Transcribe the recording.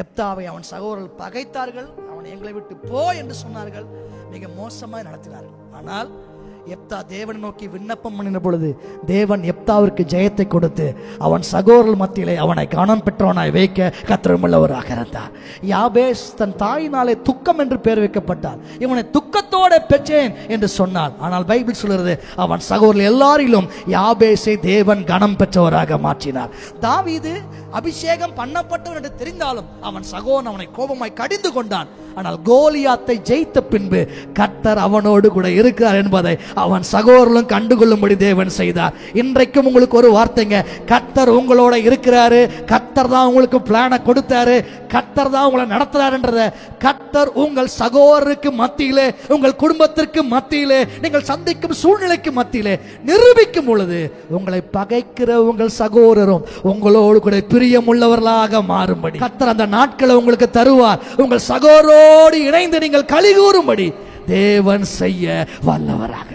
எப்தாவை அவன் சகோதரர்கள் பகைத்தார்கள் அவன் எங்களை விட்டு போ என்று சொன்னார்கள். மிக மோசமாக நடத்தினார்கள். ஆனால் எப்தா தேவனை நோக்கி விண்ணப்பம் பண்ணின பொழுது தேவன் எப்தாவிற்கு ஜெயத்தை கொடுத்து அவன் சகோதரர் மத்தியிலே அவனை கனம் பெற்றவனாய் வைக்க கத்திரமுள்ளவராக இருந்தார் யாபேஸ் தன் தாயினாலே துக்கம் என்று பெயர் வைக்கப்பட்டார் இவனை துக்கத்தோட பெற்றேன் என்று சொன்னான். ஆனால் பைபிள் சொல்கிறது அவன் சகோதரர் எல்லாரிலும் யாபேஸை தேவன் கனம் பெற்றவராக மாற்றினார். தாவீது அபிஷேகம் பண்ணப்பட்டவன் என்று தெரிந்தாலும் அவன் சகோன் அவனை கோபமாய் கடிந்து கொண்டான். ஆனால் கோலியாத்தை ஜெயித்த பின்பு கர்த்தர் அவனோடு கூட இருக்கிறார் என்பதை அவன் சகோதரர்களும் கண்டுகொள்ளும்படி தேவன் செய்தார். இன்றைக்கும் உங்களுக்கு ஒரு வார்த்தைங்க. கர்த்தர் உங்களோட இருக்கிறாரு. கர்த்தர் தான் உங்களுக்கு பிளானை கொடுத்தாரு. கர்த்தர் தான் உங்களை நடத்துறாருன்றத கர்த்தர் உங்கள் சகோதரருக்கு மத்தியிலே உங்கள் குடும்பத்திற்கு மத்தியிலே நீங்கள் சந்திக்கும் சூழ்நிலைக்கு மத்தியிலே நிரூபிக்கும் பொழுது உங்களை பகைக்கிற உங்கள் சகோதரரும் உங்களோடு கூட பிரியமுள்ளவர்களாக மாறும்படி. கர்த்தர் அந்த நாட்களை உங்களுக்கு தருவார். உங்கள் அவரோடு இணைந்து நீங்கள் கலிகூறும்படி தேவன் செய்ய வல்லவராக